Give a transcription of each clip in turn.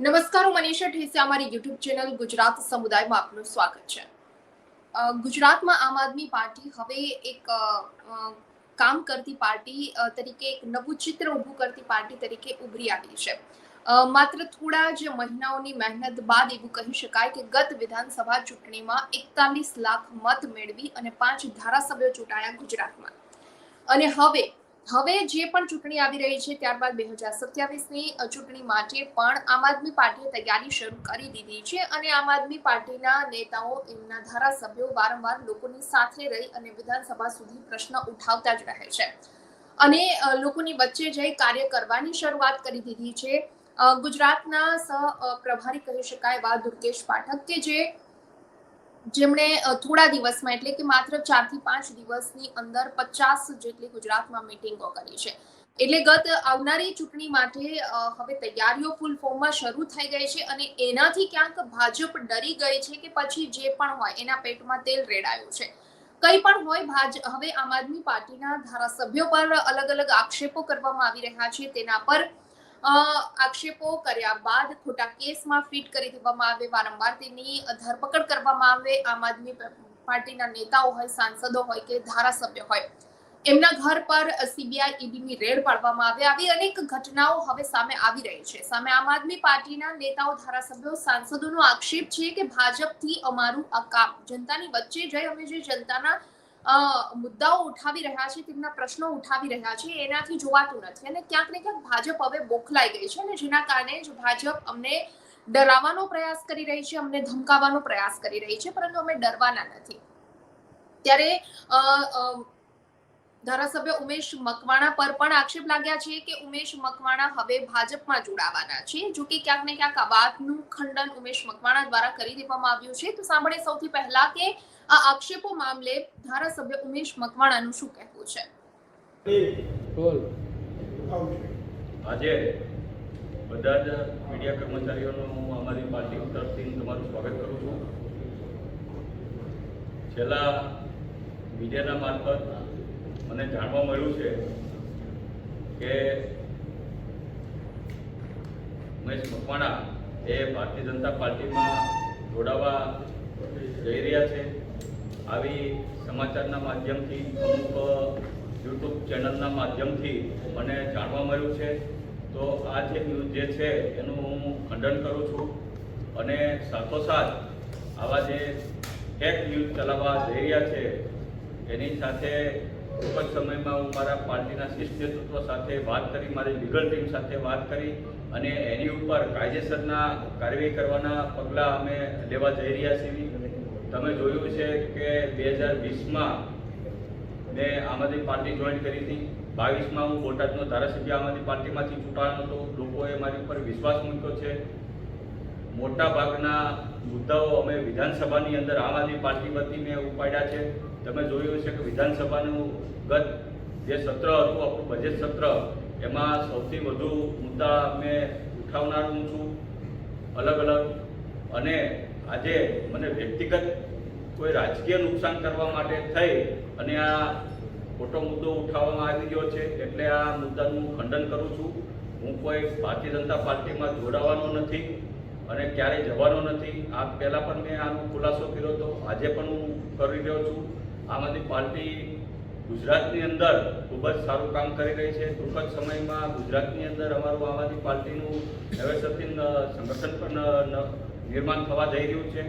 નમસ્કાર, હું મનીષા ઠેસિયા અમારી યુટ્યુબ ચેનલ ગુજરાત સમુદાયમાં આપનું સ્વાગત છે. ગુજરાતમાં આમ આદમી પાર્ટી હવે એક કામ કરતી પાર્ટી તરીકે એક નવું ચિત્ર ઊભું કરતી પાર્ટી તરીકે ઉભરી આવી છે. માત્ર થોડા જ મહિનાઓની મહેનત બાદ એવું કહી શકાય કે ગત વિધાનસભા ચૂંટણીમાં એકતાલીસ લાખ મત મેળવી અને પાંચ ધારાસભ્યો ચૂંટાયા ગુજરાતમાં. અને હવે હવે જે પણ ચૂંટણી આવી રહી છે, ત્યારબાદ બે હજાર સત્યાવીસની ચૂંટણી માટે પણ આમ આદમી પાર્ટીએ તૈયારી શરૂ કરી દીધી છે અને આમ આદમી પાર્ટીના નેતાઓ એમના ધારાસભ્યો વારંવાર લોકોની સાથે રહી અને વિધાનસભા સુધી પ્રશ્ન ઉઠાવતા જ રહે છે. અને લોકોની વચ્ચે જઈ કાર્ય કરવાની શરૂઆત કરી દીધી છે. ગુજરાતના સહ પ્રભારી કહી શકાય એવા દુર્ગેશ પાઠક કે જે જેમણે થોડા દિવસમાં, એટલે કે માત્ર ચારથી પાંચ દિવસની અંદર પચાસ જેટલી ગુજરાતમાં મીટિંગો કરી છે. એટલે ગત આવનારી ચૂંટણી માટે હવે તૈયારીઓ ફૂલ ફોર્મમાં શરૂ થઈ ગઈ છે અને એનાથી ક્યાંક ભાજપ ડરી ગઈ છે કે પછી જે પણ હોય એના પેટમાં તેલ રેડાયું છે. કંઈ પણ હોય, ભાજ, હવે આમ આદમી પાર્ટીના ધારાસભ્યો પર અલગ અલગ આક્ષેપો કરવામાં આવી રહ્યા છે તેના પર આક્ષેપો કર્યા બાદ ખોટા કેસમાં ફિટ કરી દેવામાં આવે, વારંવાર તેની ધરપકડ કરવામાં આવે. આમ આદમી પાર્ટીના નેતાઓ હોય, સાંસદો હોય કે ધારાસભ્ય હોય, એમના ઘર પર સીબીઆઈ ઈડીની રેડ પાડવામાં આવે. આવી અનેક ઘટનાઓ હવે સામે આવી રહી છે. સામે આમ આદમી પાર્ટીના નેતાઓ, ધારાસભ્યો, સાંસદોનો આક્ષેપ છે કે ભાજપથી અમારું આ કામ, જનતાની વચ્ચે જઈ, અમે જે જનતાના મુદ્દાઓ ઉઠાવી રહ્યા છે તેમના પ્રશ્નો ઉઠાવી રહ્યા છે એનાથી જોવાતું નથી. અને ક્યાંક ને ક્યાંક ભાજપ હવે બોખલાઈ ગઈ છે અને જેના કારણે જ ભાજપ અમને ડરાવવાનો પ્રયાસ કરી રહી છે અમને ધમકાવવાનો પ્રયાસ કરી રહી છે પરંતુ અમે ડરવાના નથી. ત્યારે અ, ધારાસભ્ય ઉમેશ મકવાણા પર પણ આક્ષેપ લાગ્યા છે કે ઉમેશ મકવાણા હવે ભાજપમાં જોડાવાના છે. જો કે ક્યાંક ને ક્યાંક આ વાતનું ખંડન ઉમેશ મકવાણા દ્વારા કરી દેવામાં આવ્યું છે. તો સાંભળે સૌથી પહેલા કે આ આક્ષેપો મામલે ધારાસભ્ય ઉમેશ મકવાણાનું શું કહેવું છે? આજે બધા જ મીડિયા કર્મચારીઓનું હું અમારી પાર્ટી તરફથી તમારું સ્વાગત કરું છું. છેલ્લા મીડિયાના મારફત મને જાણવા મળ્યું છે કે ઉમેશ મકવાણા એ ભારતીય જનતા પાર્ટીમાં જોડાવા જઈ રહ્યા છે. આવી સમાચારના માધ્યમથી, અમુક યુટ્યુબ ચેનલના માધ્યમથી મને જાણવા મળ્યું છે. તો આ જે ન્યૂઝ જે છે, એનું હું ખંડન કરું છું અને સાથોસાથ આવા જે ફેક ન્યૂઝ ચલાવવા જઈ રહ્યા છે, એની સાથે ટૂંક સમયમાં હું મારા પાર્ટીના શિષ્ટ નેતૃત્વ સાથે વાત કરી, મારી લીગલ ટીમ સાથે વાત કરી અને એની ઉપર કાયદેસરના કાર્યવાહી કરવાના પગલાં અમે લેવા જઈ રહ્યા છીએ. તમે જોયું છે કે બે હજાર વીસમાં મેં આમ આદમી પાર્ટી જોઈન કરી હતી. બાવીસમાં હું બોટાદનો ધારાસભ્ય આમ આદમી પાર્ટીમાંથી ચૂંટાયો હતો. લોકોએ મારી ઉપર વિશ્વાસ મૂક્યો છે. મોટા ભાગના મુદ્દાઓ અમે વિધાનસભાની અંદર આમ આદમી પાર્ટી વતી મેં ઉપાડ્યા છે. તમે જોયું છે કે વિધાનસભાનું ગત જે સત્ર હતું, આપણું બજેટ સત્ર, એમાં સૌથી વધુ મુદ્દા મેં ઉઠાવનાર હું છું. અલગ અલગ. અને આજે મને વ્યક્તિગત કોઈ રાજકીય નુકસાન કરવા માટે થઈ અને આ ખોટો મુદ્દો ઉઠાવવામાં આવી ગયો છે, એટલે આ મુદ્દાનું ખંડન કરું છું. હું કોઈ ભારતીય જનતા પાર્ટીમાં જોડાવાનો નથી અને ક્યારેય જવાનો નથી. આ પહેલાં પણ મેં આનો ખુલાસો કર્યો હતો. આજે પણ હું કરી રહ્યો છું. આમ આદમી પાર્ટી ગુજરાતની અંદર ખૂબ જ સારું કામ કરી રહી છે. ટૂંક જ સમયમાં ગુજરાતની અંદર અમારું આમ આદમી પાર્ટીનું નવેસરથી સંગઠન પણ નિર્માણ થવા જઈ રહ્યું છે.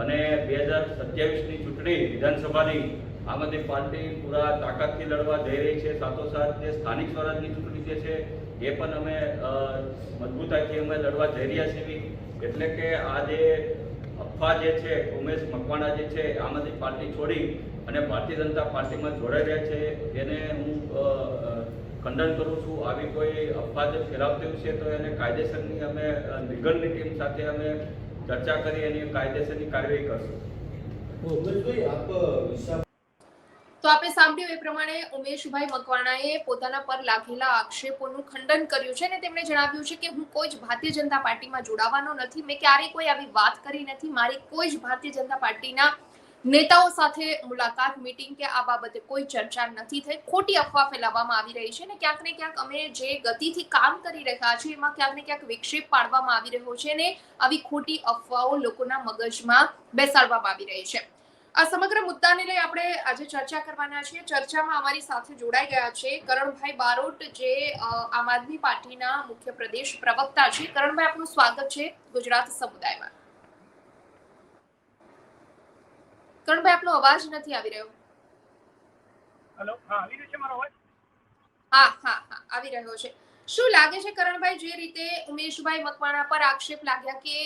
અને બે હજાર સત્યાવીસની ચૂંટણી વિધાનસભાની આમ આદમી પાર્ટી પૂરા તાકાતથી લડવા જઈ રહી છે. સાથોસાથ જે સ્થાનિક સ્વરાજની ચૂંટણી જે છે, એ પણ અમે મજબૂતાઈથી અમે લડવા જઈ રહ્યા છીએ એટલે કે આ જે અફવા જે છે, ઉમેશ મકવાણા જે છે, આમ આદમી પાર્ટી છોડી અને ભારતીય જનતા પાર્ટીમાં જોડાઈ રહ્યા છે. એને હું ખંડન કરું છું. આવી કોઈ અફવા જે ફેલાવતી છે તો એને કાયદેસરની અમે લીગલની ટીમ સાથે અમે ચર્ચા કરી એની કાયદેસરની કાર્યવાહી કરશું. તો આપણે સાંભળ્યું એ પ્રમાણે ઉમેશભાઈ મકવાણાએ પોતાના પર લાગેલા આક્ષેપોનું ખંડન કર્યું છે અને તેમણે જણાવ્યું છે કે હું કોઈ જ ભારતીય જનતા પાર્ટીમાં જોડાવાનો નથી. મેં ક્યારેય કોઈ આવી વાત કરી નથી. મારી કોઈ જ ભારતીય જનતા પાર્ટીના નેતાઓ સાથે મુલાકાત મીટિંગ કે આ બાબતે કોઈ ચર્ચા નથી થઈ. ખોટી અફવા ફેલાવવામાં આવી રહી છે અને ક્યાંક ને ક્યાંક અમે જે ગતિથી કામ કરી રહ્યા છીએ એમાં ક્યાંક ને ક્યાંક વિક્ષેપ પાડવામાં આવી રહ્યો છે અને આવી ખોટી અફવાઓ લોકોના મગજમાં બેસાડવામાં આવી રહી છે. આ સમગ્ર મુદ્દાને લઈ આપણે આજે ચર્ચા કરવાના છીએ. ચર્ચામાં અમારી સાથે જોડાઈ ગયા છે કરણભાઈ બારોટ, જે આમ આદમી પાર્ટીના મુખ્ય પ્રદેશ પ્રવક્તા છે. કરણભાઈ, આપનું સ્વાગત છે ગુજરાત સમુદાયમાં. કરણભાઈ આપનો અવાજ નથી આવી રહ્યો. હેલો હા આવી રહ્યો છે મારો અવાજ? હા હા હા આવી રહ્યો છે. શું લાગે છે કરણભાઈ જે રીતે ઉમેશભાઈ મકવાણા પર આક્ષેપ લાગ્યા કે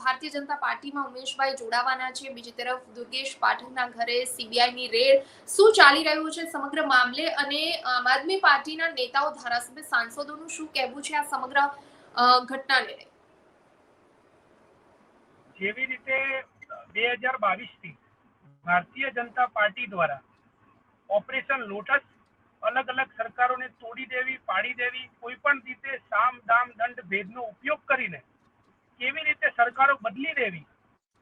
ભારતીય જનતા પાર્ટીમાં ઉમેશભાઈ જોડાવાના છે? બીજી તરફ દુર્ગેશ પાઠકના ઘરે સીબીઆઈ ની રેડ શું ચાલી રહ્યું છે સમગ્ર મામલે? અને આમ આદમી પાર્ટીના નેતાઓ ધારાસભ્ય સાંસદોનું શું કહેવું છે આ સમગ્ર ઘટનાને જેવી રીતે બે હજાર બાવીસથી ભારતીય જનતા પાર્ટી દ્વારા ઓપરેશન લોટસ અલગ અલગ સરકારોને તોડી દેવી, પાડી દેવી, કોઈ પણ રીતે સામ, દામ, દંડ, ભેદનો ઉપયોગ કરીને કેવી રીતે સરકારો બદલી દેવી,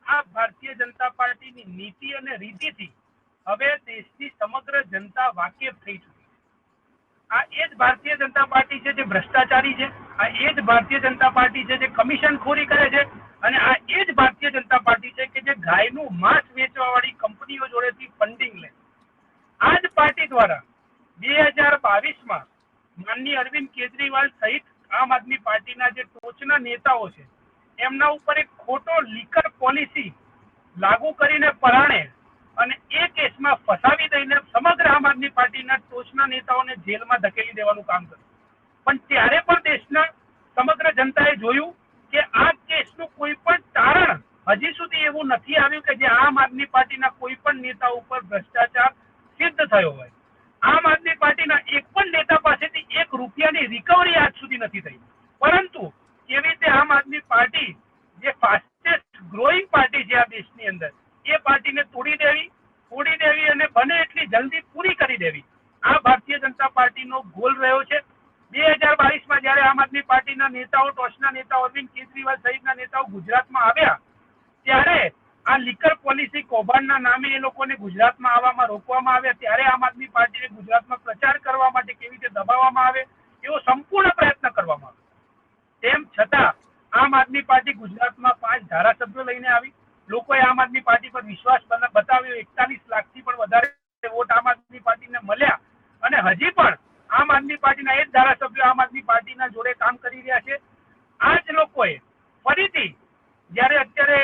આ ભારતીય જનતા પાર્ટીની નીતિ અને રીતિથી હવે દેશની સમગ્ર જનતા વાકેફ થઈ ચૂકી. આ એ જ ભારતીય જનતા પાર્ટી છે જે ભ્રષ્ટાચારી છે, આ એ જ ભારતીય જનતા પાર્ટી છે જે કમિશન ખોરી કરે છે અને આ એ જ ભારતીય જનતા પાર્ટી છે કે જે ગાયનું માંસ વેચવા વાળી કંપનીઓ જોડેથી ફંડિંગ લે. આ જ પાર્ટી દ્વારા બે હજાર બાવીસમાં માનની અરવિંદ કેજરીવાલ સહિત આમ આદમી પાર્ટીના જે ટોચના નેતાઓ છે, એમના ઉપર એક ખોટો લીકર પોલિસી લાગુ કરીને પરાણે અને એ કેસમાં ફસાવી દઈને સમગ્ર આમ આદમી પાર્ટીના ટોચના નેતાઓને જેલમાં ધકેલી દેવાનું કામ કર્યું. પણ ત્યારે પણ દેશના સમગ્ર જનતાએ જોયું કે આ કેસનું કોઈ પણ તારણ હજી સુધી એવું નથી આવ્યું કે જે આમ આદમી પાર્ટીના કોઈ પણ નેતા ઉપર ભ્રષ્ટાચાર સિદ્ધ થયો હોય. આમ આદમી પાર્ટીના એક પણ નેતા પાસેથી એક રૂપિયાની રિકવરી આજ સુધી નથી થઈ. પરંતુ કેવી રીતે આમ આદમી પાર્ટી, જે ફાસ્ટેસ્ટ ગ્રોઈંગ પાર્ટી છે આ દેશની અંદર, એ પાર્ટીને તોડી દેવી તોડી દેવી અને બને એટલી જલ્દી પૂરી કરી દેવી. આ ભારતીય જનતા પાર્ટીનો ગોલ રહ્યો છે બે હજાર બાવીસમાં જયારે આમ આદમી પાર્ટીના નેતાઓ, ટોચના નેતાઓ, અરવિંદ કેજરીવાલ સહિતના નેતાઓ ગુજરાતમાં આવ્યા, ત્યારે આ લીકર પોલિસી કૌભાંડના નામે એ લોકોને ગુજરાતમાં આવવામાં રોકવામાં આવ્યા. ત્યારે આમ આદમી પાર્ટીને ગુજરાતમાં પ્રચાર કરવા માટે કેવી રીતે દબાવવામાં આવે, એવો સંપૂર્ણ પ્રયત્ન કરવામાં આવ્યો. તેમ છતાં આમ આદમી પાર્ટી ગુજરાતમાં પાંચ ધારાસભ્યો લઈને આવી. લોકોએ આમ આદમી પાર્ટી પર વિશ્વાસ બતાવ્યો. એકતાલીસ લાખથી પણ વધારે વોટ આમ આદમી પાર્ટીને મળ્યા. અને હજી પણ આમ આદમી પાર્ટીના એ જ ધારાસભ્યો આમ આદમી પાર્ટીના જોડે કામ કરી રહ્યા છે. આ જ લોકોએ ફરીથી જ્યારે અત્યારે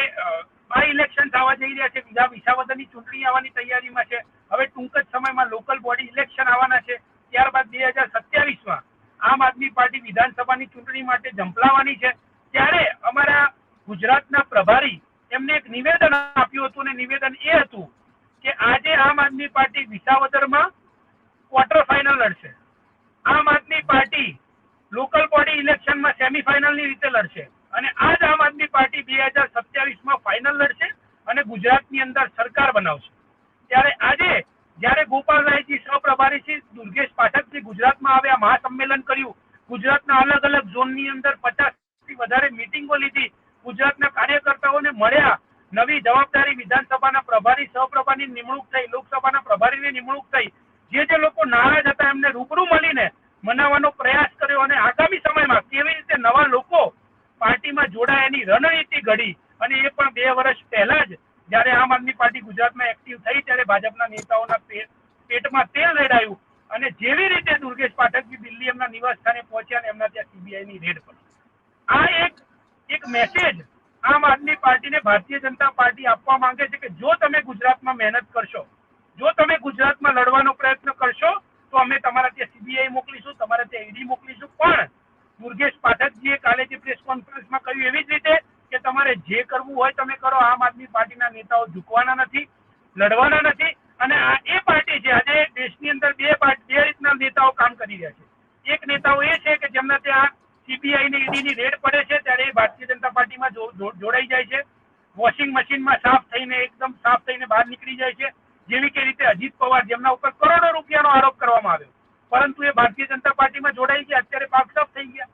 બાય ઇલેક્શન થવા જઈ રહ્યા છે, બીજા વિસાવદરની ચૂંટણી આવવાની તૈયારીમાં છે. હવે ટૂંક જ સમયમાં લોકલ બોડી ઇલેક્શન આવવાના છે. ત્યારબાદ બે હજાર સત્યાવીસમાં આમ આદમી પાર્ટી વિધાનસભાની ચૂંટણી માટે ઝંપલાવાની છે. ત્યારે અમારા ગુજરાતના પ્રભારી એમને એક નિવેદન આપ્યું હતું, અને નિવેદન એ હતું કે આજે આમ આદમી પાર્ટી વિસાવદરમાં ક્વાર્ટર ફાઇનલ લડશે. Aam Aadmi party local body ઇલેક્શનમાં સેમીફાઇનલની રીતે લડશે. અને આજ આમ આદમી પાર્ટી બે હજાર સત્યાવીસમાં ફાઇનલ લડશે અને ગુજરાતની અંદર સરકાર બનાવશે. ત્યારે આજે જ્યારે ગોપાલરાયજી સહપ્રભારી શ્રી દુર્ગેશ પાઠકજી ગુજરાતમાં આવ્યા, મહાસંમેલન કર્યું, ગુજરાતના અલગ અલગ ઝોનની અંદર પચાસથી વધારે મિટિંગો લીધી ગુજરાતના કાર્યકર્તાઓને મળ્યા નવી જવાબદારી વિધાનસભાના પ્રભારી સહપ્રભારી નિમણૂક થઈ લોકસભાના પ્રભારીની નિમણૂક થઈ જે જે લોકો નારાજ હતા એમને રૂબરૂ મળીને મનાવવાનો પ્રયાસ કર્યો અને આગામી સમયમાં કેવી રીતે નવા લોકો પાર્ટીમાં જોડાય એની રણનીતિ ઘડી અને એ પણ બે વર્ષ પહેલા જ જ્યારે આમ આદમી પાર્ટી ગુજરાતમાં એક્ટિવ થઈ ત્યારે ભાજપના નેતાઓના પે- પેટમાં તેલ રેડાયું અને જેવી રીતે દુર્ગેશ પાઠકજી દિલ્હી એમના નિવાસ સ્થાને પહોંચ્યા અને એમના ત્યાં સીબીઆઈ ની રેડ પડી આ એક એક મેસેજ આમ આદમી પાર્ટીને ભારતીય જનતા પાર્ટી આપવા માંગે છે કે જો તમે ગુજરાતમાં મહેનત કરશો જો તમે ગુજરાતમાં લડવાનો પ્રયત્ન કરશો તો અમે તમારા ત્યાં સીબીઆઈ મોકલીશું તમારા તે ઈડી મોકલીશું. પણ દુર્ગેશ પાઠકજીએ કાલે જે પ્રેસ કોન્ફરન્સમાં કહ્યું એવી જ રીતે કે તમારે જે કરવું હોય તમે કરો. આમ આદમી પાર્ટીના નેતાઓ ઝૂકવાના નથી, લડવાના નથી. અને આ એ પાર્ટી છે, આજે દેશની અંદર બે બે રીતના નેતાઓ કામ કરી રહ્યા છે. એક નેતાઓ એ છે કે જેમના ત્યાં સીબીઆઈ ની ઈડી ની રેડ પડે છે, ત્યારે એ ભારતીય જનતા પાર્ટીમાં જોડાઈ જાય છે. વોશિંગ મશીનમાં સાફ થઈને, એકદમ સાફ થઈને બહાર નીકળી જાય છે. જેવી કે રીતે અજીત પવાર, જેમના ઉપર કરોડો રૂપિયાનો આરોપ કરવામાં આવ્યો. પરંતુ એ ભારતીય જનતા પાર્ટીમાં જોડાઈ ગયા, અત્યારે પાક સાફ થઈ ગયા.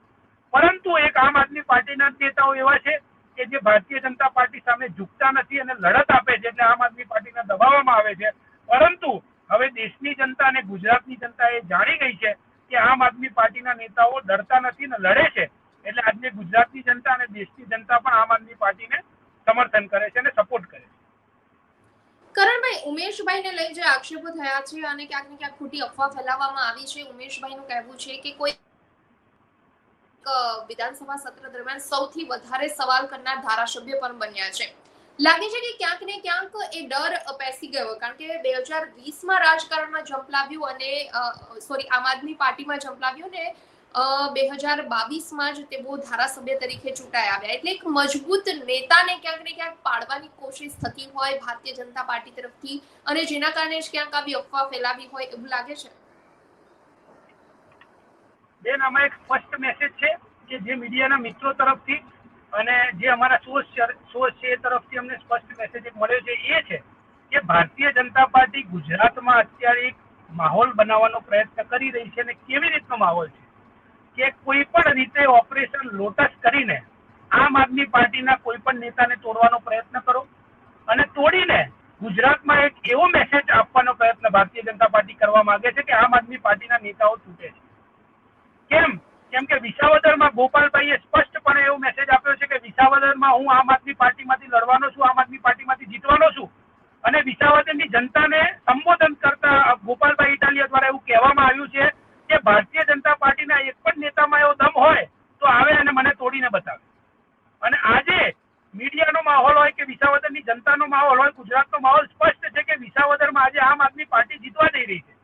પરંતુ એક આમ આદમી પાર્ટીના નેતાઓ એવા છે કે જે ભારતીય જનતા પાર્ટી સામે ઝૂકતા નથી અને લડત આપે છે એટલે આમ આદમી પાર્ટીને દબાવવામાં આવે છે. પરંતુ હવે દેશની જનતા અને ગુજરાતની જનતા એ જાણી ગઈ છે કે આમ આદમી પાર્ટીના નેતાઓ ડરતા નથી ને લડે છે એટલે આજે ગુજરાતની જનતા અને દેશની જનતા પણ આમ આદમી પાર્ટીને સમર્થન કરે છે અને સપોર્ટ કરે છે. કરણભાઈ, ઉમેશભાઈને લઈ જે આક્ષેપો થયા છે અને ક્યાંક ને ક્યાંક ખોટી અફવા ફેલાવવામાં આવી છે. ઉમેશભાઈનું કહેવું છે કે કોઈ વિધાનસભા સત્ર દરમિયાન સૌથી વધારે સવાલ કરનાર ધારાસભ્ય પણ બન્યા છે. લાગે છે કે ક્યાંક ને ક્યાંક એ ડર પેસી ગયો, કારણ કે બે હજાર વીસમાં રાજકારણમાં ઝંપલાવ્યું અને સોરી, આમ આદમી પાર્ટીમાં ઝંપલાવ્યું ને બે હજાર બાવીસમાં જ તે બહુ ધારાસભ્ય તરીકે ચૂંટાઈ આવ્યા. એટલે એક મજબૂત નેતાને ક્યાંક ને ક્યાંક પાડવાની કોશિશ થતી હોય ભારતીય જનતા પાર્ટી તરફથી અને જેના કારણે જ ક્યાંક આવી અફવા ફેલાવી હોય એવું લાગે છે? બેન, આમાં એક સ્પષ્ટ મેસેજ છે કે જે મીડિયાના મિત્રો તરફથી અને જે અમારા સોર્સ સોર્સ છે એ તરફથી અમને સ્પષ્ટ મેસેજ મળ્યો છે. એ છે કે ભારતીય જનતા પાર્ટી ગુજરાતમાં અત્યારે એક માહોલ બનાવવાનો પ્રયત્ન કરી રહી છે અને કેવી રીતનો માહોલ છે? કે કોઈ પણ રીતે ઓપરેશન લોટસ કરીને આમ આદમી પાર્ટીના કોઈ પણ નેતાને તોડવાનો પ્રયત્ન કરો અને તોડીને ગુજરાતમાં એક એવો મેસેજ આપવાનો પ્રયત્ન ભારતીય જનતા પાર્ટી કરવા માંગે છે કે આમ આદમી પાર્ટીના નેતાઓ તૂટે છે. કેમ? કેમ કે વિસાવદરમાં ગોપાલભાઈએ સ્પષ્ટપણે એવો મેસેજ આપ્યો છે કે વિસાવદરમાં હું આમ આદમી પાર્ટીમાંથી લડવાનો છું, આમ આદમી પાર્ટીમાંથી જીતવાનો છું. અને વિસાવદરની જનતાને સંબોધન કરતા ગોપાલભાઈ ઇટાલિયા દ્વારા એવું કહેવામાં આવ્યું છે કે ભારતીય જનતા પાર્ટીના એક પણ નેતામાં એવો દમ હોય તો આવે અને મને તોડીને બતાવે. અને આજે મીડિયાનો માહોલ હોય કે વિસાવદરની જનતાનો માહોલ હોય, ગુજરાતનો માહોલ સ્પષ્ટ છે કે વિસાવદરમાં આજે આમ આદમી પાર્ટી જીતવા જઈ રહી છે.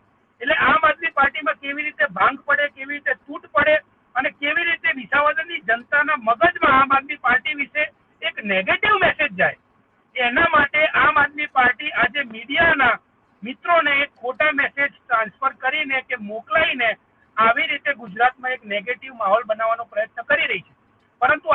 એટલે આમ આદમી પાર્ટીમાં કેવી રીતે ભાંગ પડે, કેવી રીતે તૂટ પડે અને કેવી રીતે વિસાવદરની જનતાના મગજમાં આમ આદમી પાર્ટી વિશે એક નેગેટિવ મેસેજ જાય. એના માટે આમ આદમી પાર્ટી આજે મીડિયાના મિત્રોને એક ખોટા મેસેજ ટ્રાન્સફર કરીને કે મોકલાઈને આવી રીતે ગુજરાતમાં એક નેગેટિવ માહોલ બનાવવાનો પ્રયત્ન કરી રહી છે. પરંતુ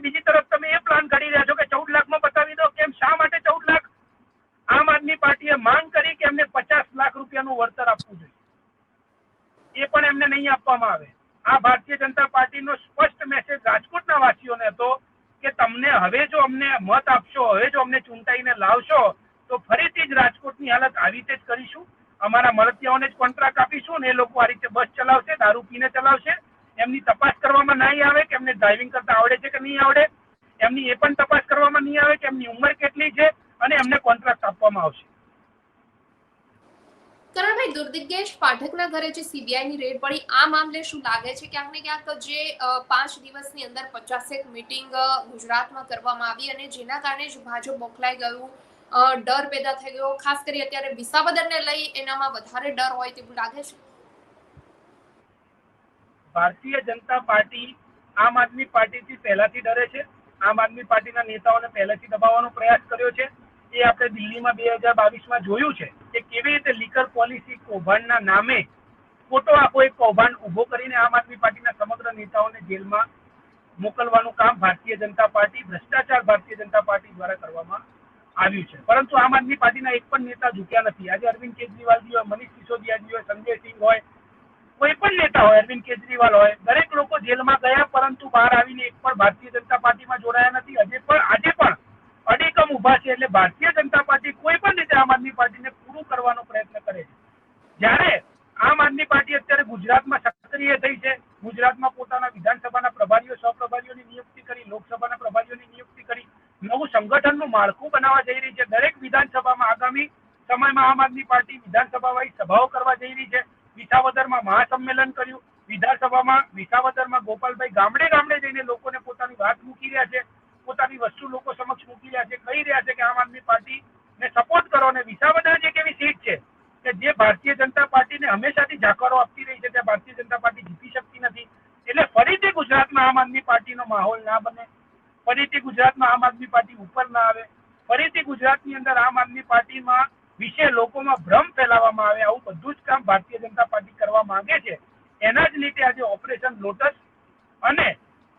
મરી રહ્યા છે અને બીજી તરફ તમે એ પ્લાન કરી રહ્યા છો કે ચૌદ લાખમાં બતાવી દો કેમ શા માટે ચૌદ લાખ આમ આદમી પાર્ટીએ માંગ કરી કે એમને પચાસ લાખ રૂપિયાનું વળતર આપવું જોઈએ એ પણ એમને નહીં આપવામાં આવે આ ભારતીય જનતા પાર્ટીનો સ્પષ્ટ મેસેજ રાજકોટના વાસીઓને હતો કે તમને હવે જો અમને મત આપશો હવે જો અમને ચૂંટાઈને લાવશો તો ફરીથી જ રાજકોટની હાલત આવી રીતે જ કરીશું અમારા મળતિયાઓને જ કોન્ટ્રાક્ટ આપીશું અને એ લોકો આ રીતે બસ ચલાવશે દારૂ પીને ચલાવશે એમની તપાસ કરવામાં નહીં આવે કે એમને ડ્રાઇવિંગ કરતા આવડે છે કે નહીં આવડે એમની એ પણ તપાસ કરવામાં નહીં આવે કે એમની ઉંમર કેટલી છે અને એમને કોન્ટ્રાક્ટ આપવામાં આવશે કરણભાઈ દુર્દિગ્ગેશ પાઠકના ઘરે જે સીબીઆઈની રેડ પડી આ મામલે શું લાગે છે? ક્યાંક ને ક્યાંક જે પાંચ દિવસની અંદર પચાસેક મિટિંગ ગુજરાતમાં કરવામાં આવી અને જેના કારણે જ ભાજપ બોખલાઈ ગયું ડર પેદા થઈ ગયો. ખાસ કરી અત્યારે વિસાવદરને લઈ એનામાં વધારે ડર હોય તેવું લાગે છે? ભારતીય જનતા પાર્ટી આમ આદમી પાર્ટીથી પહેલાથી ડરે છે. આમ આદમી પાર્ટીના નેતાઓને પહેલેથી દબાવવાનો પ્રયાસ કર્યો છે. એ આપણે દિલ્હીમાં બે હજાર બાવીસમાં જોયું છે કે કેવી રીતે લીકર પોલિસી કૌભાંડના નામે ખોટો આપો, એક કૌભાંડ ઊભો કરીને આમ આદમી પાર્ટીના સમગ્ર નેતાઓને જેલમાં મોકલવાનું કામ ભારતીય જનતા પાર્ટી, ભ્રષ્ટાચાર ભારતીય જનતા પાર્ટી દ્વારા કરવામાં આવ્યું છે. પરંતુ આમ આદમી પાર્ટીના એક પણ નેતા ઝૂક્યા નથી. આજે અરવિંદ કેજરીવાલજી હોય મનીષ સિસોદિયાજી હોય સંજય સિંહ હોય, કોઈ પણ નેતા હોય, અરવિંદ કેજરીવાલ હોય, દરેક લોકો જેલમાં ગયા પરંતુ બહાર આવીને એક પણ ભારતીય જનતા પાર્ટીમાં જોડાયા નથી. આજે પણ આજે પણ અડીકમ ઊભા છે એટલે ભારતીય જનતા પાર્ટી કોઈ પણ રીતે આમ આદમી પાર્ટીને પૂરું કરવાનો પ્રયત્ન કરે છે. જ્યારે આમ આદમી પાર્ટી અત્યારે ગુજરાતમાં સક્રિય થઈ છે. ગુજરાતમાં પોતાના વિધાનસભાના પ્રભારીઓ, સહપ્રભારીઓની નિયુક્તિ કરી, લોકસભાના પ્રભારીઓની નિયુક્તિ કરી, નવું સંગઠનનું માળખું બનાવવા જઈ રહી છે. દરેક વિધાનસભામાં આગામી સમયમાં આમ આદમી પાર્ટી વિધાનસભા વાળી સભાઓ કરવા જઈ રહી છે. વિસાવદરમાં મહાસંમેલન કર્યું. વિધાનસભામાં વિસાવદરમાં ગોપાલભાઈ ગામડે ગામડે જઈને લોકોને પોતાની વાત મૂકી રહ્યા છે. પોતાની વસ્તુ લોકો સમક્ષ મૂકી રહ્યા છે. કહી રહ્યા છે કે આમ આદમી પાર્ટીને સપોર્ટ કરો અને વિસાવદર જે એક એવી સીટ છે કે જે ભારતીય જનતા પાર્ટીને હંમેશાથી જાકારો આપતી રહી છે, ત્યાં ભારતીય જનતા પાર્ટી જીતી શકતી નથી. એટલે ફરીથી ગુજરાતમાં આમ આદમી પાર્ટીનો માહોલ ના બને, ફરીથી ગુજરાતમાં આમ આદમી પાર્ટી ઉપર ના આવે, ફરીથી ગુજરાતની અંદર આમ આદમી પાર્ટીમાં વિશે લોકોમાં ભ્રમ ફેલાવવામાં આવે, આવું બધું જ કામ ભારતીય જનતા પાર્ટી કરવા માંગે છે. એના જ લીધે આજે ઓપરેશન લોટસ અને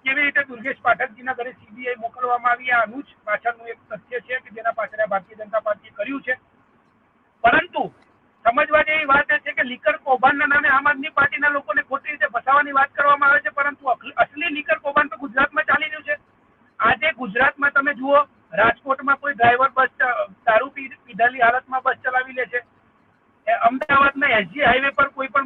કેવી રીતે દુર્ગેશ પાઠકજીના ઘરે સીબીઆઈ મોકલવામાં આવી આનું જ પાછળનું એક તથ્ય છે કે જેના પાછળ ભારતીય જનતા પાર્ટીએ કર્યું છે. પરંતુ સમજવા જેવી વાત એ છે કે લીકર કૌભાંડના નામે આમ આદમી પાર્ટીના લોકોને ખોટી રીતે ફસાવાની વાત કરવામાં આવે છે, પરંતુ અસલી- લીકર કૌભાંડ તો ગુજરાતમાં ચાલી રહ્યું છે. આજે ગુજરાતમાં તમે જુઓ, રાજકોટમાં કોઈ ડ્રાઈવર બસ દારૂ પીધેલી હાલતમાં બસ ચલાવી લે છે. અમદાવાદના એસજી હાઈવે પર કોઈ પણ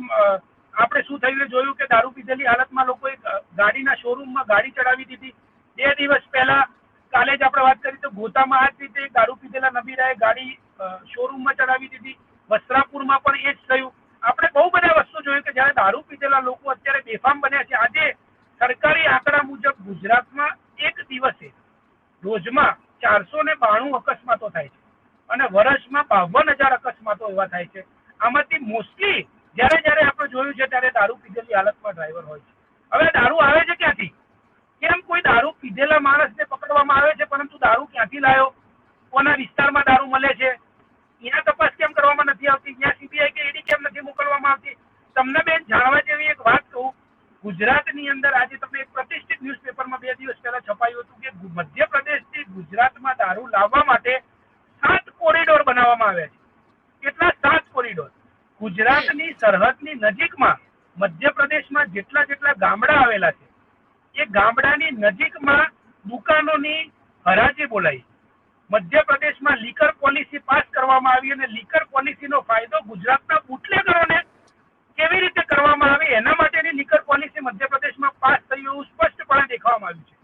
આપણે શું થયું જોયું કે દારૂ પીધેલી હાલતમાં લોકોએ ગાડીના શોરૂમમાં ગાડી ચડાવી દીધી. બે દિવસ પહેલા કાલે જ આપણે વાત કરી તો ગોતામાં આ જ રીતે દારૂ પીધેલા નબીરાએ ગાડી શોરૂમમાં ચડાવી દીધી. વસ્ત્રાપુરમાં પણ એ જ થયું. આપણે બહુ બધા વસ્તુ જોયું કે જ્યારે દારૂ પીધેલા લોકો અત્યારે બેફામ બન્યા છે. આજે સરકારી આંકડા મુજબ ગુજરાતમાં એક દિવસે રોજમાં ચારસો ને બાણું અકસ્માતો થાય છે. અને વર્ષમાં બાવન હજાર અકસ્માતો એવા થાય છે. આમાંથી મોસ્ટલી જ્યારે જ્યારે આપણે જોયું છે ત્યારે દારૂ પીધેલી હાલતમાં ડ્રાઈવર હોય છે. હવે દારૂ આવે છે ક્યાંથી? કેમ કોઈ દારૂ પીધેલા માણસને પકડવામાં આવે છે, પરંતુ દારૂ ક્યાંથી લાયો? કોના વિસ્તારમાં દારૂ મળે છે એના તપાસ કેમ કરવામાં નથી આવતી ત્યાં સીબીઆઈ કે ઈડી કેમ નથી મોકલવામાં આવતી તમને બેન જાણવા જેવી એક વાત કહું ગુજરાતની અંદર આજે તમને એક પ્રતિષ્ઠિત ન્યૂઝપેપરમાં બે દિવસ પહેલા છપાયું હતું કે મધ્યપ્રદેશથી ગુજરાતમાં દારૂ લાવવા માટે સાત કોરિડોર બનાવવામાં આવ્યા છે. કેટલા સાત કોરિડોર? ગુજરાતની સરહદની નજીકમાં મધ્યપ્રદેશમાં જેટલા જેટલા ગામડા આવેલા છે, એ ગામડાની નજીકમાં દુકાનોની હરાજી બોલાઈ. મધ્યપ્રદેશમાં લીકર પોલિસી પાસ કરવામાં આવી અને લીકર પોલિસીનો ફાયદો ગુજરાતના બુટલેગરોને કેવી રીતે કરવામાં આવે? એના માટેની લીકર પોલિસી મધ્યપ્રદેશમાં પાસ થઈ એવું સ્પષ્ટપણે દેખાવામાં આવ્યું છે.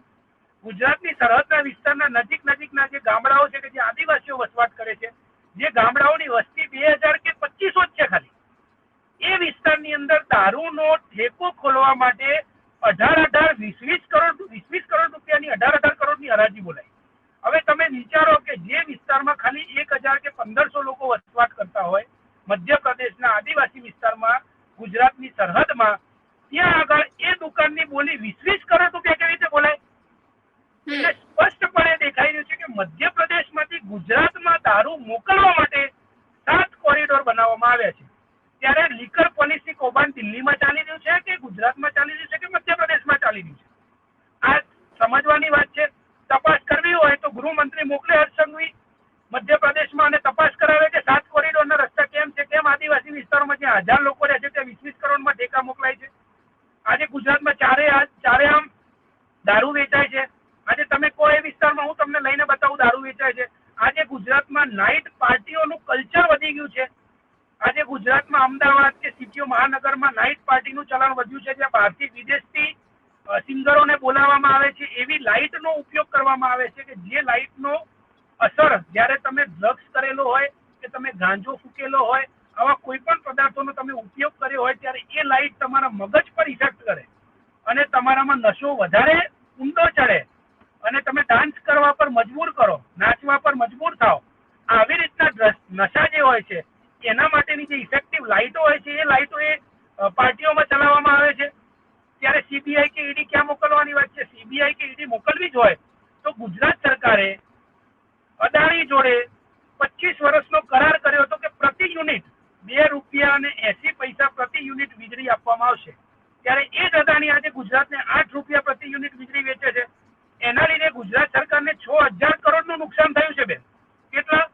ગુજરાતની સરહદના વિસ્તારના નજીક નજીકના જે ગામડાઓ છે કે જે આદિવાસીઓ વસવાટ કરે છે, જે ગામડાઓની વસ્તી બે હજાર કે પચીસો જ છે ખાલી. એ વિસ્તારની અંદર દારૂનો ઠેકો ખોલવા માટે અઢાર અઢાર વીસ વીસ કરોડ વીસ વીસ કરોડ રૂપિયાની અઢાર અઢાર કરોડની હરાજી બોલાય હવે તમે વિચારો કે જે વિસ્તારમાં ખાલી એક હજાર કે પંદરસો લોકો વસવાટ કરતા હોય, મધ્યપ્રદેશના આદિવાસી વિસ્તારમાં ગુજરાતની સરહદમાં ત્યાં આગળ એ દુકાનની બોલી વીસ વીસ કરોડ રૂપિયા કેવી રીતે બોલાય? એટલે સ્પષ્ટપણે દેખાઈ રહ્યું છે કે મધ્યપ્રદેશમાંથી ગુજરાતમાં દારૂ મોકલવા માટે સાત કોરિડોર બનાવવામાં આવ્યા છે. ત્યારે લીકર પોલિસી કૌભાંડ દિલ્હીમાં ચાલી રહ્યું છે કે ગુજરાતમાં ચાલી રહ્યું છે કે મધ્યપ્રદેશમાં ચાલી રહ્યું છે? આ સમજવાની વાત છે. તપાસ કરવી હોય તો ગૃહમંત્રી મોકલે હર્ષ સંઘવી મધ્યપ્રદેશમાં અને તપાસ કરાવે કે સાત કોરિડોર ના રસ્તા એમ છે તેમ આદિવાસી વિસ્તારોમાં જ્યાં હજાર લોકો રહે છે ત્યાં વીસ વીસ કરોડમાં ટેકા મોકલાય છે. આજે ગુજરાતમાં ચારે ચારે આમ દારૂ વેચાય છે. આજે તમે કોઈ વિસ્તારમાં, હું તમને લઈને બતાવું, દારૂ વેચાય છે. આજે ગુજરાતમાં નાઇટ પાર્ટીઓનું કલ્ચર વધી ગયું છે. આજે ગુજરાતમાં અમદાવાદ કે સિટીઓ મહાનગરમાં નાઇટ પાર્ટીનું ચલણ વધ્યું છે, જ્યાં બહારથી વિદેશથી સિંગરોને બોલાવવામાં આવે છે. એવી લાઇટનો ઉપયોગ કરવામાં આવે છે કે જે લાઇટનો અસર જ્યારે તમે ડ્રગ્સ કરેલો હોય કે તમે ગાંજો ફૂકેલો હોય, આવા કોઈ પણ પદાર્થોનો તમે ઉપયોગ કર્યો હોય, ત્યારે એ લાઇટ તમારા મગજ પર ઇફેક્ટ કરે. અને તમારામાં નશો વધારે, ઊંડો ચડે. અને તમે ડાન્સ કરવા પર મજબૂર કરો, નાચવા પર મજબૂર થાઓ. આવી રીતના નશા જે હોય છે, એના માટેની જે ઇફેક્ટિવ લાઇટો હોય છે, એ લાઇટો એ પાર્ટીઓમાં ચલાવવામાં આવે છે. ત્યારે સીબીઆઈ કે ઈડી ક્યાં મોકલવાની વાત છે? સીબીઆઈ કે ઈડી મોકલવી જ હોય. તો ગુજરાત સરકારે અદાણી જોડે પચીસ વર્ષનો કરાર કર્યો હતો કે પ્રતિ યુનિટ બે રૂપિયા અને એસી પૈસા પ્રતિ યુનિટ વીજળી આપવામાં આવશે. ત્યારે એ જ અદાણી આજે ગુજરાતને આઠ રૂપિયા પ્રતિ યુનિટ વીજળી વેચે છે. એના લીધે ગુજરાત સરકારને છ હજાર કરોડનું નુકસાન થયું છે બેન. કેટલા?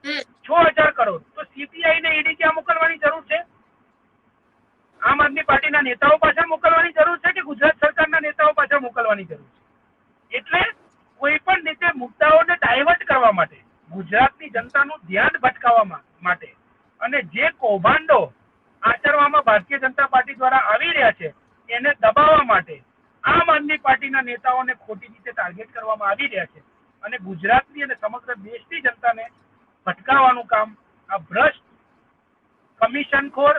છ હજાર કરોડ. તો સીપીઆઈ ને ઈડી ક્યાં મોકલવાની જરૂર છે? આમ આદમી પાર્ટીના નેતાઓ પાછળ મોકલવાની જરૂર છે કે ગુજરાત સરકારના નેતાઓ પાછળ મોકલવાની જરૂર છે? એટલે કોઈ પણ રીતે મુદ્દાઓને ડાયવર્ટ કરવા માટે ગુજરાતની જનતાનું ધ્યાન ભટકાવવા માટે. અને જે કૌભાંડો આચરવામાં ભારતીય જનતા પાર્ટી દ્વારા આવી રહ્યા છે, એને દબાવવા માટે આમ આદમી પાર્ટીના નેતાઓને ખોટી રીતે ટાર્ગેટ કરવામાં આવી રહ્યા છે. અને ગુજરાતની અને સમગ્ર દેશની જનતાને ભટકાવવાનું કામ આ ભ્રષ્ટ કમિશનખોર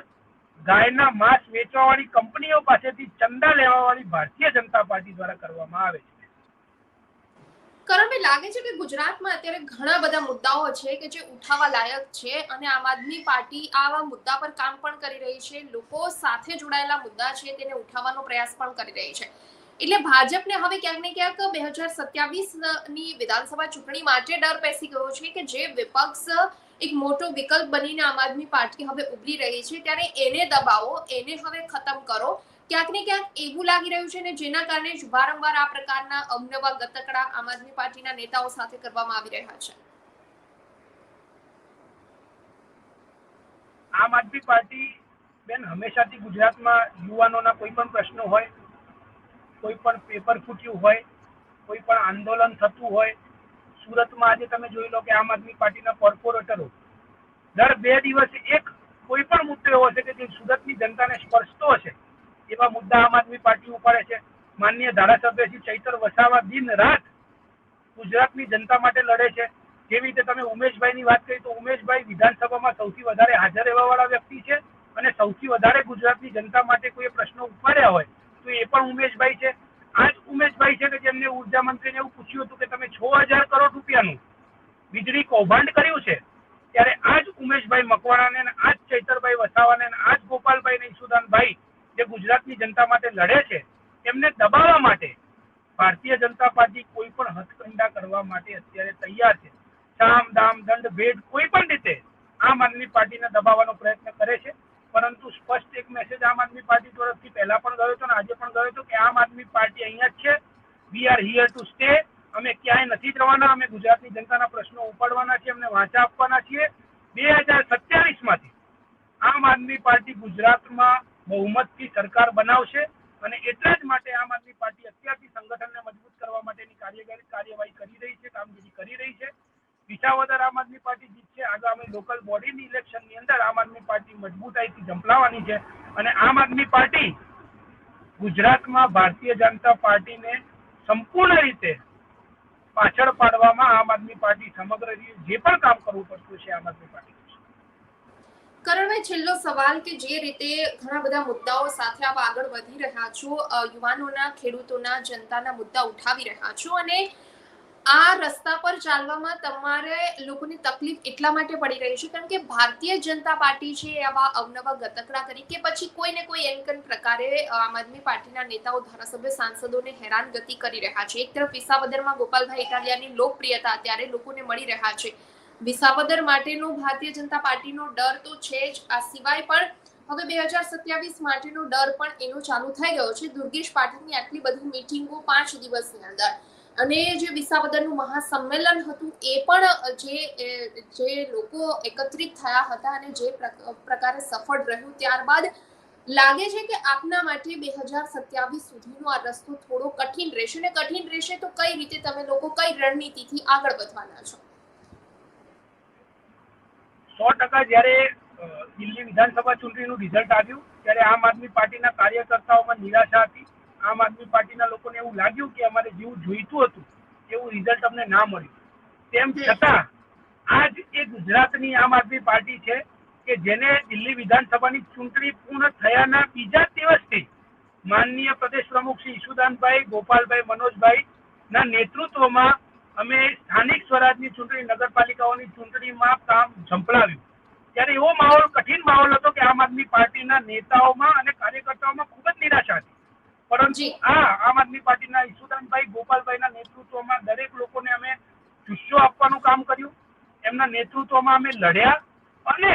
ગાયના માંસ વેચવાવાળી કંપનીઓ પાસેથી ચંદા લેવાવાળી ભારતીય જનતા પાર્ટી દ્વારા કરવામાં આવે છે. કરણભાઈ લાગે છે કે ગુજરાતમાં અત્યારે ઘણા બધા મુદ્દાઓ છે કે જે ઉઠાવવા લાયક છે અને આમ આદમી પાર્ટી આવા મુદ્દા પર કામ પણ કરી રહી છે, લોકો સાથે જોડાયેલા મુદ્દા છે તેને ઉઠાવવાનો પ્રયાસ પણ કરી રહી છે. એટલે ભાજપને હવે ક્યાંક ને ક્યાંક બે હજાર સત્યાવીસની વિધાનસભા ચૂંટણી માટે ડર પેસી ગયો છે કે જે વિપક્ષ એક મોટો વિકલ્પ બનીને આમ આદમી પાર્ટી હવે ઉભરી રહી છે, ત્યારે એને દબાવો, એને હવે ખતમ કરો ક્યાંક ને ક્યાંક એવું લાગી રહ્યું છે ને જેના કારણે જ વારંવાર આ પ્રકારના અવનવા ગતકડા આમ આદમી પાર્ટીના નેતાઓ સાથે કરવામાં આવી રહ્યા છે. આમ આદમી પાર્ટી બેન હંમેશાથી ગુજરાતમાં યુવાનોના કોઈ પણ પ્રશ્નો હોય, કોઈ પણ પેપર ફૂટ્યું હોય, કોઈ પણ આંદોલન થતું હોય, સુરતમાં આજે તમે જોઈ લો કે આમ આદમી પાર્ટીના કોર્પોરેટરો દર બે દિવસે એક કોઈ પણ મુદ્દો એવો હશે કે જે સુરતની જનતાને સ્પર્શતો હશે. એવા મુદ્દા આમ આદમી પાર્ટી ઉપાડે છે. માન્ય ધારાસભ્ય શ્રી ચૈતર વસાવા દિન રાત ગુજરાતની જનતા માટે લડે છે. જેવી રીતે તમે ઉમેશભાઈની વાત કરી તો ઉમેશભાઈ વિધાનસભામાં સૌથી વધારે હાજર રહેવાવાળા વ્યક્તિ છે અને સૌથી વધારે ગુજરાતની જનતા માટે કોઈ પ્રશ્નો ઉપાડ્યા હોય તો એ પણ ઉમેશભાઈ છે. આ જ ઉમેશભાઈ છે કે જેમને ઊર્જા મંત્રીને એવું પૂછ્યું હતું કે તમે છ હજાર કરોડ રૂપિયાનું વીજળી કૌભાંડ કર્યું છે, ત્યારે આ જ ઉમેશભાઈ મકવાણાને આ જ ચૈતરભાઈ વસાવાને આ જ ગોપાલભાઈ ને ઈસુદાનભાઈ ગુજરાતની જનતા માટે લડે છે એમને દબાવવા માટે ભારતીય જનતા પાર્ટી કોઈ પણ હથકંડા કરવા માટે અત્યારે તૈયાર છે. સામ દામ દંડ ભેદ કોઈ પણ રીતે આમ આદમી પાર્ટીને દબાવવાનો પ્રયત્ન કરે છે. પરંતુ સ્પષ્ટ એક મેસેજ આમ આદમી પાર્ટી તરફથી પહેલા પણ ગયો હતો અને આજે પણ ગયો હતો કે આમ આદમી પાર્ટી અહીંયા જ છે. We are here to stay અમે ક્યાંય નથી જવાના અમે ગુજરાતની જનતાના પ્રશ્નો ઉપાડવાના છીએ, અમને વાંચા આપવાના છીએ. બે હજાર સત્યાવીસમાંથી આમ આદમી પાર્ટી ગુજરાતમાં બહુમતથી સરકાર બનાવશે અને એટલા જ માટે આમ આદમી પાર્ટી અત્યારથી સંગઠનને મજબૂત કરવા માટેની કાર્યવાહી કરી રહી છે, કામગીરી કરી રહી છે વિસાવદર આમ આદમી પાર્ટી જીતશે આગામી લોકલ બોડીની ઇલેક્શનની અંદર આમ આદમી પાર્ટી મજબૂતાઈથી જંપલાવાની છે અને આમ આદમી પાર્ટી ગુજરાતમાં ભારતીય જનતા પાર્ટીને સંપૂર્ણ રીતે પાછળ પાડવામાં આમ આદમી પાર્ટી સમગ્ર રીતે જે પણ કામ કરવું પડતું છે આમ આદમી પાર્ટી. કરણભાઈ છેલ્લો સવાલ કે જે રીતે ઘણા બધા મુદ્દાઓ સાથે આપ આગળ વધી રહ્યા છો યુવાનોના, ખેડૂતોના, જનતાના મુદ્દા ઉઠાવી રહ્યા છો અને આ રસ્તા પર ચાલવામાં તમારે લોકોની તકલીફ એટલા માટે પડી રહી છે, કારણ કે ભારતીય જનતા પાર્ટી છે આવા અવનવા ગતકડા કરી કે પછી કોઈ ને કોઈ એનકન પ્રકારે આમ આદમી પાર્ટીના નેતાઓ, ધારાસભ્ય, સાંસદોને હેરાન ગતિ કરી રહ્યા છે. એક તરફ વિસાવદરમાં ગોપાલભાઈ ઇટાલિયાની લોકપ્રિયતા અત્યારે લોકોને મળી રહ્યા છે. વિસાવદર માટેનો ભારતીય જનતા પાર્ટીનો ડર તો છે જ. આ સિવાય પણ હવે બે હજાર સત્યાવીસ માટેનો ડર પણ એનો ચાલુ થઈ ગયો છે. દુર્ગેશ પાઠકની આટલી બધી મીટિંગો પાંચ દિવસની અંદર. અને જે વિસાવદરનું મહાસંમેલન હતું એ પણ જે જે લોકો એકત્રિત થયા હતા અને જે પ્રક- પ્રકારે સફળ રહ્યું ત્યારબાદ લાગે છે કે આપના માટે બે હજાર સત્યાવીસ સુધીનો આ રસ્તો થોડો કઠિન રહેશે. અને કઠિન રહેશે તો કઈ રીતે તમે લોકો કઈ રણનીતિથી આગળ વધવાના છો? સો ટકા જ્યારે દિલ્હી વિધાનસભા ચૂંટણીનું રિઝલ્ટ આવ્યું, ત્યારે આમ આદમી પાર્ટીના કાર્યકર્તાઓમાં નિરાશા હતી. આમ આદમી પાર્ટીના લોકોને એવું લાગ્યું કે અમારે જેવું જોઈતું હતું એવું રિઝલ્ટ અમને ના મળ્યું. તેમ છતાં, આજ એ ગુજરાતની આમ આદમી પાર્ટી છે કે જેને દિલ્હી વિધાનસભાની ચૂંટણી પૂર્ણ થયાના બીજા દિવસથી માનનીય પ્રદેશ પ્રમુખ શ્રી ઈશુદાનભાઈ, ગોપાલભાઈ મનોજભાઈ ના નેતૃત્વમાં અમે સ્થાનિક સ્વરાજની ચૂંટણી નગરપાલિકાઓની ચૂંટણીમાં કામ ઝંપલાવ્યું. ત્યારે એવો માહોલ કઠિન માહોલ હતો કે આમ આદમી પાર્ટીના નેતાઓમાં અને કાર્યકર્તાઓમાં ખૂબ જ નિરાશા હતી. પરંતુ આ આમ આદમી પાર્ટીના ઈશુદાનભાઈ ગોપાલભાઈના નેતૃત્વમાં દરેક લોકોને અમે જુસ્સો આપવાનું કામ કર્યું. એમના નેતૃત્વમાં અમે લડ્યા અને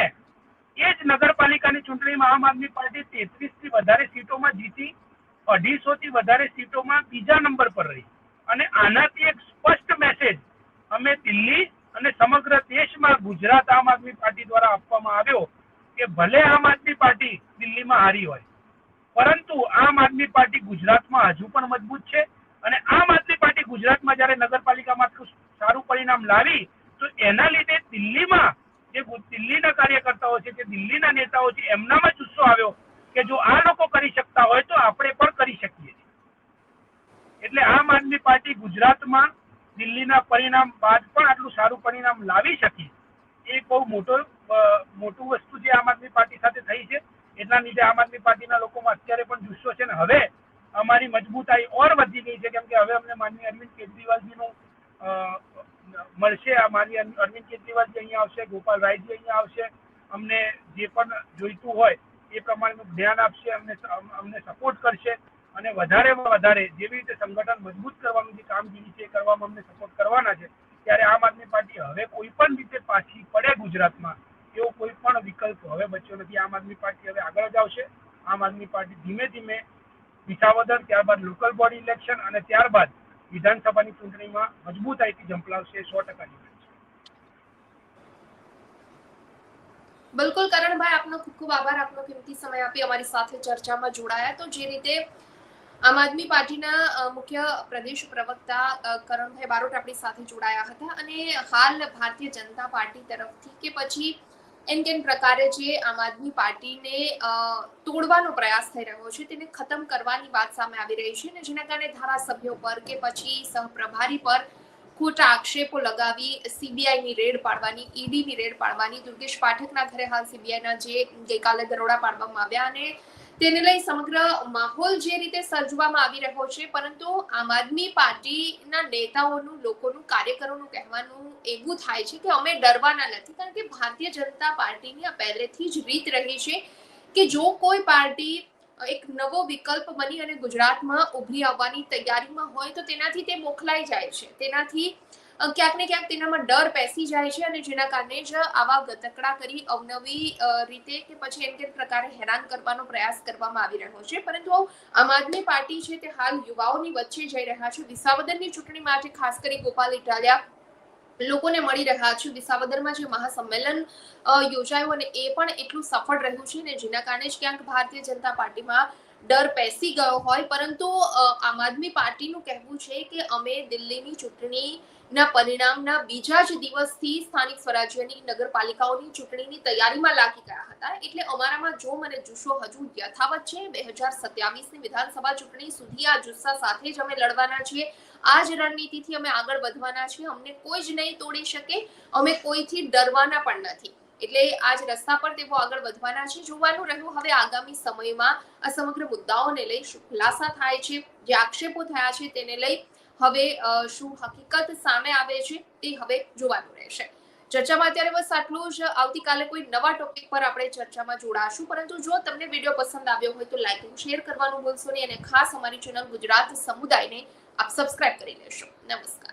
એ જ નગરપાલિકાની ચૂંટણીમાં આમ આદમી પાર્ટી તેત્રીસથી વધારે સીટોમાં જીતી અઢીસો થી વધારે સીટોમાં બીજા નંબર પર રહી. અને આનાથી એક સ્પષ્ટ મેસેજ અમે દિલ્હી અને સમગ્ર દેશમાં ગુજરાત આમ આદમી પાર્ટી દ્વારા આપવામાં આવ્યો કે ભલે આમ આદમી પાર્ટી દિલ્હીમાં હારી હોય, પરંતુ આમ આદમી પાર્ટી ગુજરાતમાં હજુ પણ મજબૂત છે અને આમ આદમી પાર્ટી ગુજરાતમાં જ્યારે નગરપાલિકામાં સારું પરિણામ લાવી, તો એના લીધે દિલ્હીમાં જે દિલ્હીના કાર્યકર્તાઓ છે, જે દિલ્હીના નેતાઓ છે, એમનામાં જુસ્સો આવ્યો કે જો આ લોકો કરી શકતા હોય તો આપણે પણ કરી શકીએ. એટલે આમ આદમી પાર્ટી ગુજરાતમાં દિલ્હીના પરિણામ બાદ પણ આટલું સારું પરિણામ લાવી શકી, એ બહુ મોટો મોટું વસ્તુ જે આમ આદમી પાર્ટી સાથે થઈ છે એટલા લીધે આમ આદમી પાર્ટીના લોકોમાં અત્યારે પણ જુસ્સો છે ને હવે અમારી મજબૂતાઈ ઓર વધી ગઈ છે, કેમ કે હવે અમને માનનીય અરવિંદ કેજરીવાલજીનું મળશે, આ માનનીય અરવિંદ કેજરીવાલજી અહીંયા આવશે, ગોપાલ રાયજી અહીંયા આવશે, અમને જે પણ જોઈતું હોય એ પ્રમાણેનું જ્ઞાન આપશે, અમને અમને સપોર્ટ કરશે અને વધારેમાં વધારે જેવી રીતે સંગઠન મજબૂત કરવાનું જે કામગીરી છે કરવામાં અમને સપોર્ટ કરવાના છે, ત્યારે આમ આદમી પાર્ટી હવે કોઈ પણ રીતે પાછી પડે ગુજરાતમાં, એવો કોઈ પણ વિકલ્પ હવે બચ્યો નથી. આમ આદમી પાર્ટી હવે આગળ જ આવશે. આમ આદમી પાર્ટી ધીમે ધીમે વિસાવદર, ત્યારબાદ લોકલ બોડી ઇલેક્શન અને ત્યારબાદ વિધાનસભાની ચૂંટણીમાં મજબૂતાઈથી ઝંપલાવશે એ સો ટકાની બિલકુલ, કરણભાઈ, આપનો ખૂબ ખૂબ આભાર, આપનો કિંમતી સમય આપી. અમારી સાથે ચર્ચામાં જોડાયા તો જે રીતે આમ આદમી પાર્ટીના મુખ્ય પ્રદેશ પ્રવક્તા કરણભાઈ બારોટ આપણી સાથે જોડાયા હતા અને હાલ ભારતીય જનતા પાર્ટી તરફથી કે પછી એન કેન પ્રકારે જે આમ આદમી પાર્ટીને તોડવાનો પ્રયાસ થઈ રહ્યો છે તેને ખતમ કરવાની વાત સામે આવી રહી છે અને જેના કારણે ધારાસભ્યો પર કે પછી સહપ્રભારી પર ખોટા આક્ષેપો લગાવી સીબીઆઈની રેડ પાડવાની, ઈડીની રેડ પાડવાની, દુર્ગેશ પાઠકના ઘરે હાલ સીબીઆઈના જે ગઈકાલે દરોડા પાડવામાં આવ્યા અને તેને લઈ સમગ્ર માહોલ જે રીતે સર્જવામાં આવી રહ્યો છે, પરંતુ આમ આદમી પાર્ટીના નેતાઓનું, લોકોનું, કાર્યકરોનું કહેવાનું એવું થાય છે કે અમે ડરવાના નથી, કારણ કે ભારતીય જનતા પાર્ટીની આ પહેલેથી જ રીત રહી છે કે જો કોઈ પાર્ટી એક નવો વિકલ્પ બની અને ગુજરાતમાં ઉભરી આવવાની તૈયારીમાં હોય તો તેનાથી તે મોકલાઈ જાય છે. તેનાથી ક્યાંક ને ક્યાંક તેનામાં ડર બેસી જાય છે અને જેના કારણે જ આવા ગતકડા કરી અવનવી રીતે કે પછી એમ કે પ્રકારે હેરાન કરવાનો પ્રયાસ કરવામાં આવી રહ્યો છે. પરંતુ આમ આદમી પાર્ટી છે તે હાલ યુવાઓની વચ્ચે જઈ રહ્યા છે. વિસાવદનની ચૂંટણી માટે ખાસ કરી ગોપાલ ઇટાલિયા લોકોને મળી રહ્યા છે. વિસાવદરમાં જે મહાસંમેલન યોજાયું અને એ પણ એટલું સફળ રહ્યું છે ને જેના કારણે જ ક્યાંક ભારતીય જનતા પાર્ટીમાં ડર પેસી ગયો હોય, પરંતુ આમ આદમી પાર્ટીનું કહેવું છે કે અમે દિલ્હીની ચૂંટણીના પરિણામના બીજા જ દિવસથી સ્થાનિક સ્વરાજ્યની નગરપાલિકાઓની ચૂંટણીની તૈયારીમાં લાગી ગયા હતા. એટલે અમારામાં જોમ અને જુસ્સો હજુ યથાવત છે, બે હજાર સત્યાવીસની વિધાનસભા ચૂંટણી સુધી આ જુસ્સા સાથે જ અમે લડવાના છીએ. આ જ રણનીતિથી અમે આગળ વધવાના છીએ. અમને કોઈ જ નહીં તોડી શકે, અમે કોઈથી ડરવાના પણ નથી. એટલે આજ રસ્તા પર તેઓ આગળ વધવાના છે. જોવાનું રહ્યું, હવે આગામી સમયમાં આ સમગ્ર મુદ્દાઓને લઈ શું ખુલાસા થાય છે, જે આક્ષેપો થયા છે તેને લઈ હવે શું હકીકત સામે આવે છે તે હવે જોવાનું રહેશે. ચર્ચામાં અત્યારે બસ આટલું જ. આવતીકાલે કોઈ નવા ટોપિક પર આપણે ચર્ચામાં જોડાશું. પરંતુ જો તમને વીડિયો પસંદ આવ્યો હોય તો લાઈક શેર કરવાનું ભૂલશો નહીં અને ખાસ અમારી ચેનલ ગુજરાત સમુદાયને આપ સબસ્ક્રાઇબ કરી લેશો. નમસ્કાર.